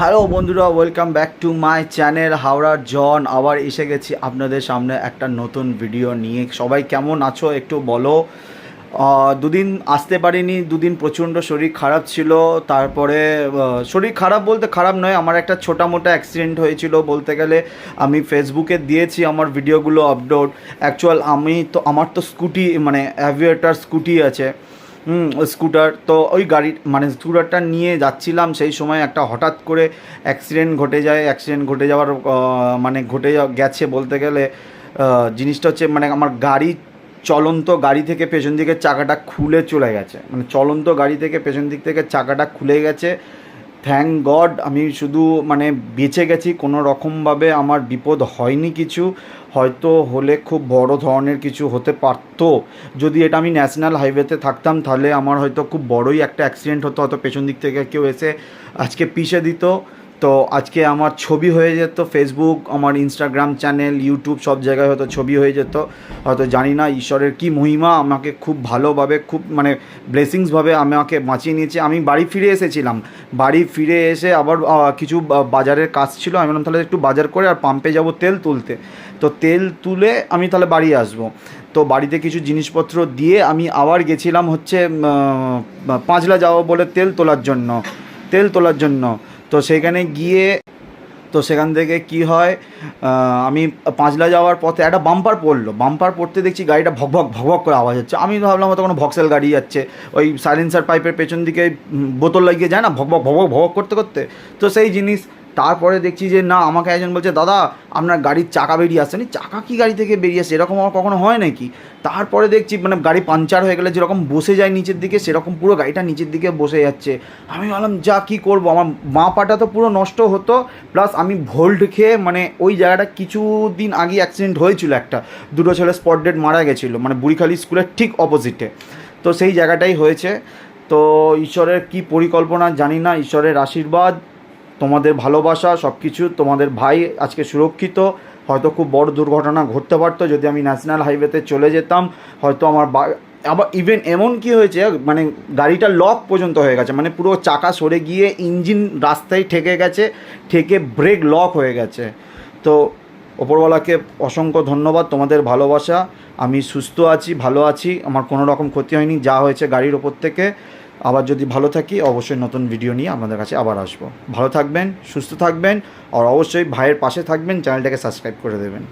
Hello বন্ধুরা welcome back to my channel হাওড়ার জন। আবার এসে গেছি আপনাদের সামনে একটা নতুন ভিডিও নিয়ে। সবাই কেমন আছো একটু বলো। দুদিন আসতে পারিনি, দুদিন প্রচণ্ড শরীর খারাপ ছিল। তারপরে শরীর খারাপ বলতে খারাপ নয়, আমার একটা ছোটা মোটা অ্যাক্সিডেন্ট হয়েছিল বলতে গেলে। আমি ফেসবুকে দিয়েছি আমার ভিডিওগুলো আপলোড অ্যাকচুয়াল আমি তো, আমার তো স্কুটি মানে অ্যাভিয়েটার স্কুটি আছে। স্কুটার। তো ওই গাড়ির মানে স্কুটারটা নিয়ে যাচ্ছিলাম সেই সময় একটা হঠাৎ করে অ্যাক্সিডেন্ট ঘটে যায়। অ্যাক্সিডেন্ট ঘটে যাওয়ার মানে ঘটে গেছে বলতে গেলে জিনিসটা হচ্ছে মানে আমার গাড়ি চলন্ত গাড়ি থেকে পেছন দিকে চাকাটা খুলে চলে গেছে। মানে চলন্ত গাড়ি থেকে পেছন দিক থেকে চাকাটা খুলে গেছে। থ্যাংক গড আমি শুধু মানে বেঁচে গেছি, কোনো রকমভাবে আমার বিপদ হয়নি কিছু। হয়তো হলে খুব বড় ধরনের কিছু হতে পারত। যদি এটা আমি ন্যাশনাল হাইওয়েতে থাকতাম, তাহলে আমার হয়তো খুব বড়ই একটা অ্যাক্সিডেন্ট হতো, হয়তো পেছন দিক থেকে কেউ এসে আজকে পিষে দিত। তো আজকে আমার ছবি হয়ে যেত ফেসবুক আমার ইনস্টাগ্রাম চ্যানেল ইউটিউব সব জায়গায় হয়তো ছবি হয়ে যেত। হয়তো জানি না ঈশ্বরের কি মহিমা, আমাকে খুব ভালোভাবে, খুব মানে ব্লেসিংসভাবে আমাকে বাঁচিয়ে নিয়েছে। আমি বাড়ি ফিরে এসেছিলাম। বাড়ি ফিরে এসে আবার কিছু বাজারের কাজ ছিল। আমি বললাম, তাহলে একটু বাজার করে আর পাম্পে যাব তেল তুলতে। তো তেল তুলে আমি তাহলে বাড়ি আসব। তো বাড়িতে কিছু জিনিসপত্র দিয়ে আমি আবার গেছিলাম হচ্ছে পাঁচলা যাব বলে তেল তোলার জন্য। তেল তোলার জন্য। তো সেখানে গিয়ে, তো সেখান থেকে কি হয় আমি পাঁচলা যাওয়ার পথে একটা বাম্পার পড়ল। বাম্পার পড়তে দেখছি গাড়িটা ভকভক ভকভক করে আওয়াজ হচ্ছে। আমি ভাবলাম হয়তো কোনো ভক্সেল গাড়ি যাচ্ছে। ওই সাইলেন্সার পাইপের পেছন দিকে বোতল লাগিয়ে যায় না? ভকভক ভকভক ভকভক করতে করতে? তো সেই জিনিস তারপরে দেখছি যে, না, আমাকে একজন বলছে, দাদা, আপনার গাড়ির চাকা বেরিয়ে আসছে। চাকা কি গাড়ি থেকে বেরিয়ে আসছে? এরকম আমার কখনো হয় নাকি? তারপরে দেখছি মানে গাড়ি পাঞ্চার হয়ে গেলে যেরকম বসে যায় নিচের দিকে, সেরকম পুরো গাড়িটা নিচের দিকে বসে যাচ্ছে। আমি ভাবলাম, যা, কি করব? আমার মা পাটা তো পুরো নষ্ট হতো, প্লাস আমি ভোল্ট খেয়ে মানে ওই জায়গাটা কিছুদিন আগে অ্যাক্সিডেন্ট হয়েছিল একটা। দুটো ছেলে স্পট ডেড মারা গেছিল মানে বুড়িখালি স্কুলের ঠিক অপোজিটে তো সেই জায়গাটাই হয়েছে। তো ঈশ্বরের কি পরিকল্পনা জানি না, ঈশ্বরের আশীর্বাদ। তোমাদের ভালোবাসা সব কিছু তোমাদের ভাই আজকে সুরক্ষিত। হয়তো খুব বড় দুর্ঘটনা ঘটতে পারতো, যদি আমি ন্যাশনাল হাইওয়েতে চলে যেতাম, হয়তো আমার আবার ইভেন এমন কি হয়েছে মানে গাড়িটা লক পর্যন্ত হয়ে গেছে মানে পুরো চাকা সরে গিয়ে ইঞ্জিন রাস্তায় ঠেকে গেছে, ঠেকে ব্রেক লক হয়ে গেছে। তো ওপরওয়ালাকে অসংখ্য ধন্যবাদ, তোমাদের ভালোবাসা। আমি সুস্থ আছি, ভালো আছি, আমার কোনো রকম ক্ষতি হয়নি, যা হয়েছে গাড়ির ওপর থেকে। আবার যদি ভালো থাকি, অবশ্যই নতুন ভিডিও নিয়ে আপনাদের কাছে আবার আসব। ভালো থাকবেন, সুস্থ থাকবেন, আর অবশ্যই ভাইয়ের পাশে থাকবেন, চ্যানেলটাকে সাবস্ক্রাইব করে দেবেন।